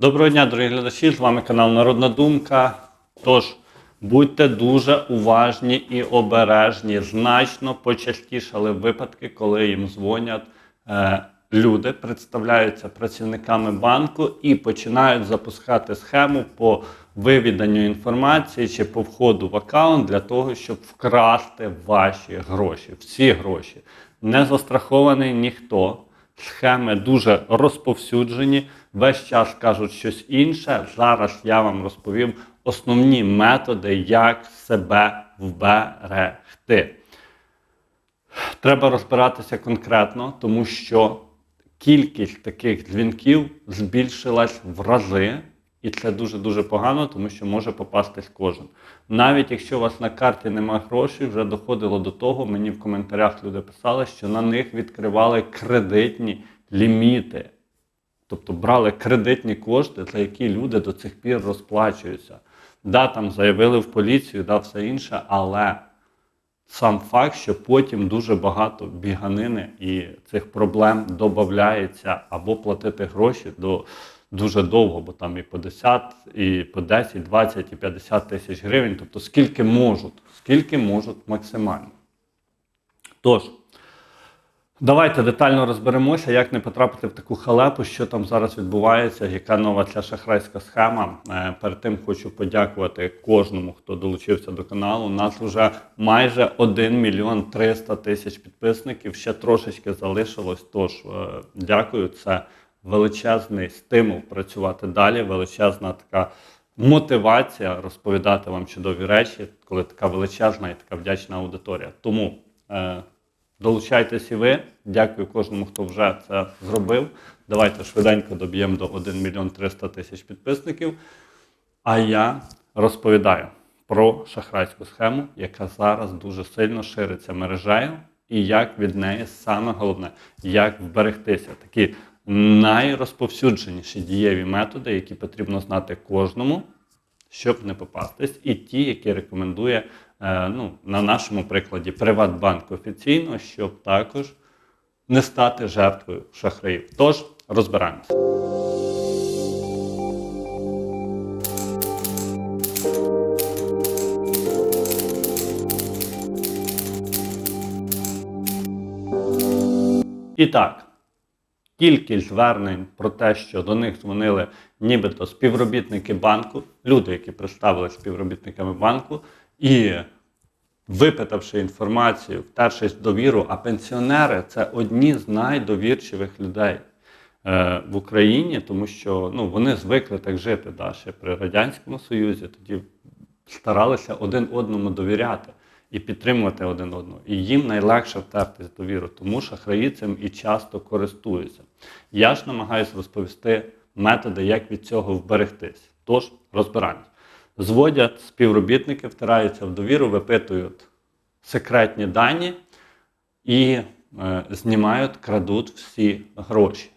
Доброго дня, дорогі глядачі! З вами канал Народна Думка. Тож, будьте дуже уважні і обережні. Значно почастішали випадки, коли їм дзвонять е, люди, представляються працівниками банку і починають запускати схему по вивіданню інформації чи по входу в аккаунт для того, щоб вкрасти ваші гроші. Всі гроші. Не застрахований ніхто. Схеми дуже розповсюджені, весь час кажуть щось інше. Зараз я вам розповім основні методи, як себе вберегти. Треба розбиратися конкретно, тому що кількість таких дзвінків збільшилась в рази, і це дуже-дуже погано, тому що може попастись кожен. Навіть якщо у вас на карті немає грошей, вже доходило до того, мені в коментарях люди писали, що на них відкривали кредитні ліміти. Тобто брали кредитні кошти, за які люди до цих пір розплачуються. Да, там заявили в поліцію, да, все інше, але сам факт, що потім дуже багато біганини і цих проблем додається або платити гроші до дуже довго, бо там і по 10, і по 10, 20, і 50 тисяч гривень. Тобто скільки можуть, скільки можуть максимально. Тож, давайте детально розберемося, як не потрапити в таку халепу, що там зараз відбувається, яка нова ця шахрайська схема. Е, Перед тим хочу подякувати кожному, хто долучився до каналу. У нас вже майже 1 мільйон 300 тисяч підписників. Ще трошечки залишилось. Тож е, дякую. Це величезний стимул працювати далі, величезна така мотивація розповідати вам чудові речі, коли така величезна і така вдячна аудиторія. Тому е, долучайтесь і ви. Дякую кожному, хто вже це зробив. Давайте швиденько доб'ємо до 1 мільйон 300 тисяч підписників. А я розповідаю про шахрайську схему, яка зараз дуже сильно шириться мережею, і як від неї саме головне, як вберегтися. Такі найрозповсюдженіші дієві методи, які потрібно знати кожному, щоб не попастись, і ті, які рекомендує е, ну, на нашому прикладі Приватбанк офіційно, щоб також не стати жертвою шахраїв. Тож розбираємося. І так, кількість звернень про те, що до них дзвонили нібито співробітники банку, люди, які представили співробітниками банку, і випитавши інформацію, втершись в довіру, а пенсіонери це одні з найдовірчивих людей е, в Україні, тому що ну, вони звикли так жити да, ще при Радянському Союзі, тоді старалися один одному довіряти і підтримувати один одного. І їм найлегше втертись довіру, тому шахраї цим і часто користуються. Я ж намагаюся розповісти методи, як від цього вберегтись. Тож розбираємось. Зводять співробітники, втираються в довіру, випитують секретні дані і е, знімають, крадуть всі гроші.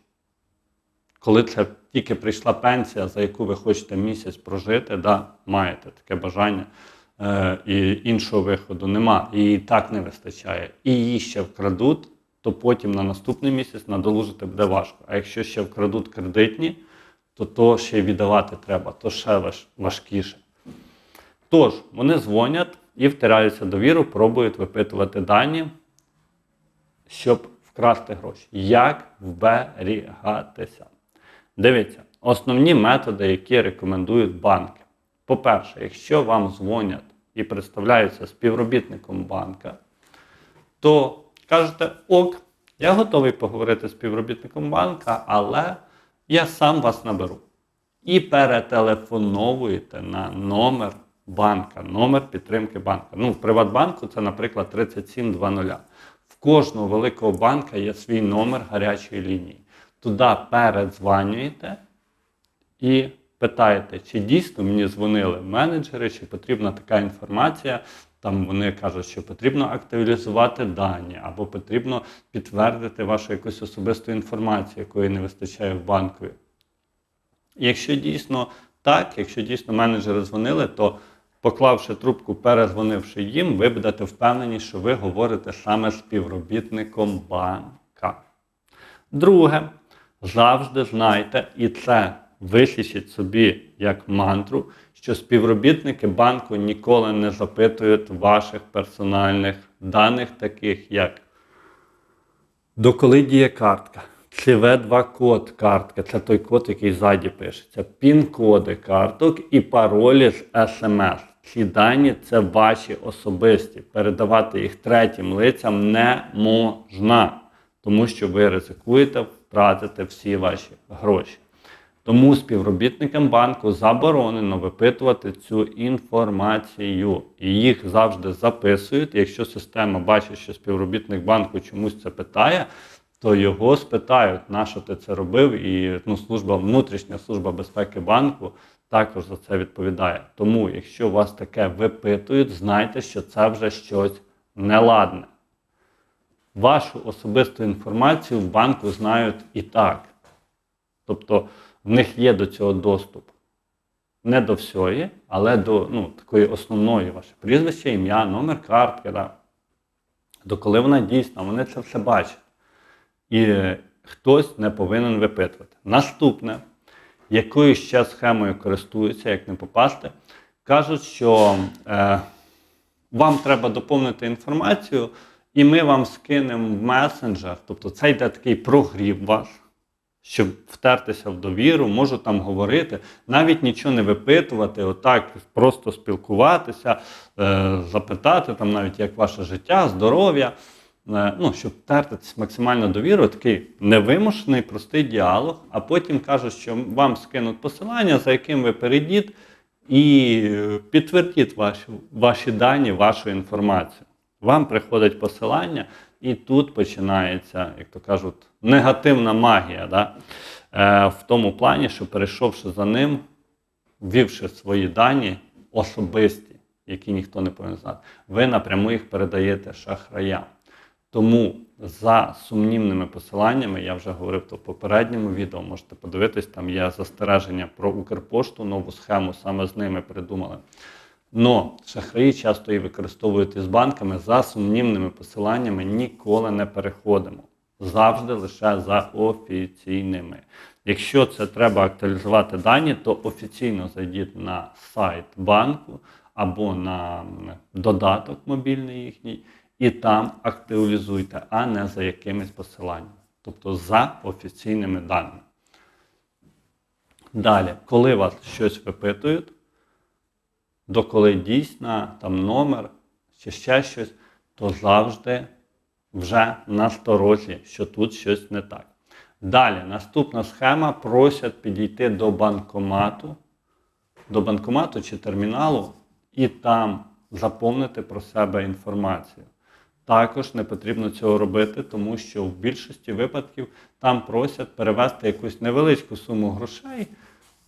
Коли це тільки прийшла пенсія, за яку ви хочете місяць прожити, да, маєте таке бажання, і іншого виходу нема, і так не вистачає, і її ще вкрадуть, то потім на наступний місяць надолужити буде важко. А якщо ще вкрадуть кредитні, то то ще й віддавати треба, то ще важ- важкіше. Тож, вони дзвонять і втираються довіру, пробують випитувати дані, щоб вкрасти гроші. Як вберігатися? Дивіться, основні методи, які рекомендують банки. По-перше, якщо вам дзвонять і представляються співробітником банка, то кажете, ок, я готовий поговорити з співробітником банка, але я сам вас наберу. І перетелефоновуєте на номер банка, номер підтримки банка. Ну, в Приватбанку це, наприклад, 3720. В кожного великого банка є свій номер гарячої лінії. Туди передзванюєте і питаєте, чи дійсно мені дзвонили менеджери, чи потрібна така інформація. Там вони кажуть, що потрібно актуалізувати дані, або потрібно підтвердити вашу якусь особисту інформацію, якої не вистачає в банкові. Якщо дійсно так, якщо дійсно менеджери дзвонили, то поклавши трубку, перезвонивши їм, ви будете впевнені, що ви говорите саме співробітником банка. Друге, завжди знайте, і це висічіть собі як мантру, що співробітники банку ніколи не запитують ваших персональних даних, таких як доколи діє картка, cv 2 код картка, це той код, який ззаді пишеться, пін-коди карток і паролі з смс. Ці дані це ваші особисті. Передавати їх третім лицям не можна, тому що ви ризикуєте втратити всі ваші гроші. Тому співробітникам банку заборонено випитувати цю інформацію. І їх завжди записують. Якщо система бачить, що співробітник банку чомусь це питає, то його спитають, на що ти це робив, і ну, служба, внутрішня служба безпеки банку також за це відповідає. Тому, якщо вас таке випитують, знайте, що це вже щось неладне. Вашу особисту інформацію в банку знають і так. Тобто в них є до цього доступ. Не до всього, але до ну, такої основної ваше прізвище, ім'я, номер картки. Да. Коли вона дійсна, вони це все бачать. І е, хтось не повинен випитувати. Наступне, якою ще схемою користуються, як не попасти, кажуть, що е, вам треба доповнити інформацію, і ми вам скинемо в месенджер. Тобто це йде такий прогрів вас, щоб втертися в довіру, можу там говорити, навіть нічого не випитувати, отак просто спілкуватися, е, запитати там навіть як ваше життя, здоров'я. Е, Ну, щоб втертитись максимально довіру, такий невимушений, простий діалог, а потім кажуть, що вам скинуть посилання, за яким ви перейдіть і е, підтвердіть ваші, ваші дані, вашу інформацію. Вам приходить посилання, і тут починається, як то кажуть, негативна магія. Да? Е, в тому плані, що перейшовши за ним, ввівши свої дані особисті, які ніхто не повинен знати, ви напряму їх передаєте шахраям. Тому за сумнівними посиланнями, я вже говорив то в попередньому відео, можете подивитись, там є застереження про Укрпошту, нову схему саме з ними придумали. Но шахраї часто її використовують із банками за сумнівними посиланнями, ніколи не переходимо. Завжди лише за офіційними. Якщо це треба актуалізувати дані, то офіційно зайдіть на сайт банку або на додаток мобільний їхній, і там актуалізуйте, а не за якимись посиланнями. Тобто за офіційними даними. Далі, коли вас щось випитують, доколи дійсно там номер чи ще щось, то завжди вже насторожі, що тут щось не так. Далі, наступна схема просять підійти до банкомату, до банкомату чи терміналу і там заповнити про себе інформацію. Також не потрібно цього робити, тому що в більшості випадків там просять перевести якусь невеличку суму грошей,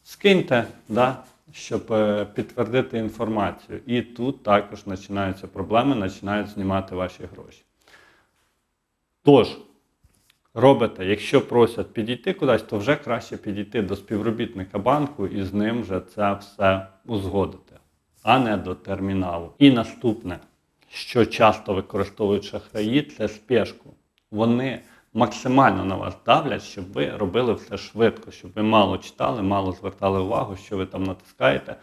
скиньте, да, щоб е, підтвердити інформацію. І тут також починаються проблеми, починають знімати ваші гроші. Тож, робите, якщо просять підійти кудись, то вже краще підійти до співробітника банку і з ним вже це все узгодити, а не до терміналу. І наступне, що часто використовують шахраї, це спешку. Вони максимально на вас давлять, щоб ви робили все швидко, щоб ви мало читали, мало звертали увагу, що ви там натискаєте,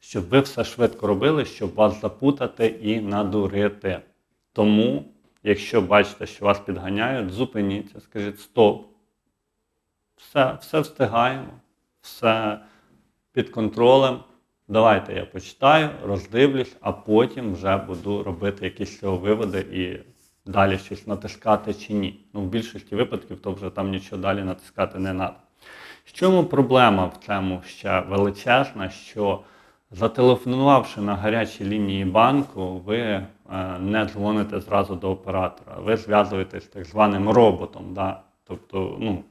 щоб ви все швидко робили, щоб вас запутати і надурити. Тому, якщо бачите, що вас підганяють, зупиніться, скажіть стоп. Все, все встигаємо, все під контролем. Давайте я почитаю, роздивлюсь, а потім вже буду робити якісь цього виводи і далі щось натискати чи ні. Ну, в більшості випадків то вже там нічого далі натискати не треба. В чому проблема в цьому ще величезна, що зателефонувавши на гарячі лінії банку, ви е, не дзвоните зразу до оператора, ви зв'язуєтесь з так званим роботом, да? тобто ну,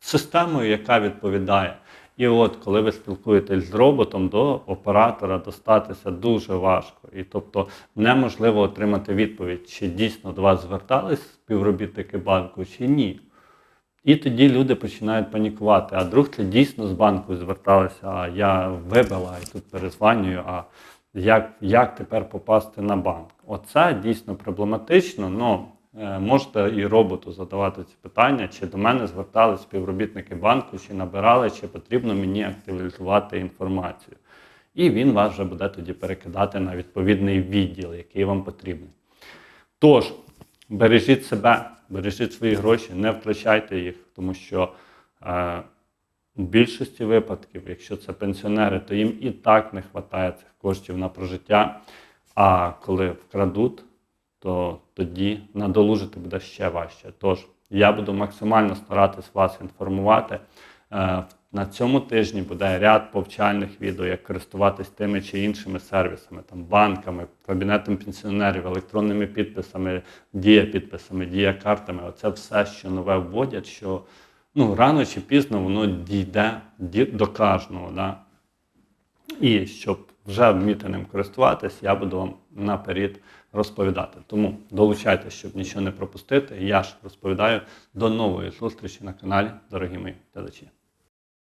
системою, яка відповідає. І от, коли ви спілкуєтесь з роботом, до оператора достатися дуже важко. І тобто неможливо отримати відповідь, чи дійсно до вас звертались співробітники банку, чи ні. І тоді люди починають панікувати. А друг це дійсно з банку зверталися, а я вибила і тут перезванюю, а як, як тепер попасти на банк? Оце дійсно проблематично, але можете і роботу задавати ці питання, чи до мене звертались співробітники банку, чи набирали, чи потрібно мені актуалізувати інформацію. І він вас вже буде тоді перекидати на відповідний відділ, який вам потрібний. Тож, бережіть себе, бережіть свої гроші, не втрачайте їх, тому що е, в більшості випадків, якщо це пенсіонери, то їм і так не вистачає цих коштів на прожиття. А коли вкрадуть, то тоді надолужити буде ще важче. Тож я буду максимально старатись вас інформувати. Е, На цьому тижні буде ряд повчальних відео, як користуватись тими чи іншими сервісами, там банками, кабінетом пенсіонерів, електронними підписами, дія-підписами, дія-картами. Оце все, що нове вводять, що ну, рано чи пізно воно дійде до кожного. Да? І щоб вже вміти ним користуватись, я буду вам наперед розповідати. Тому долучайтеся, щоб нічого не пропустити. Я ж розповідаю. До нової зустрічі на каналі, дорогі мої глядачі.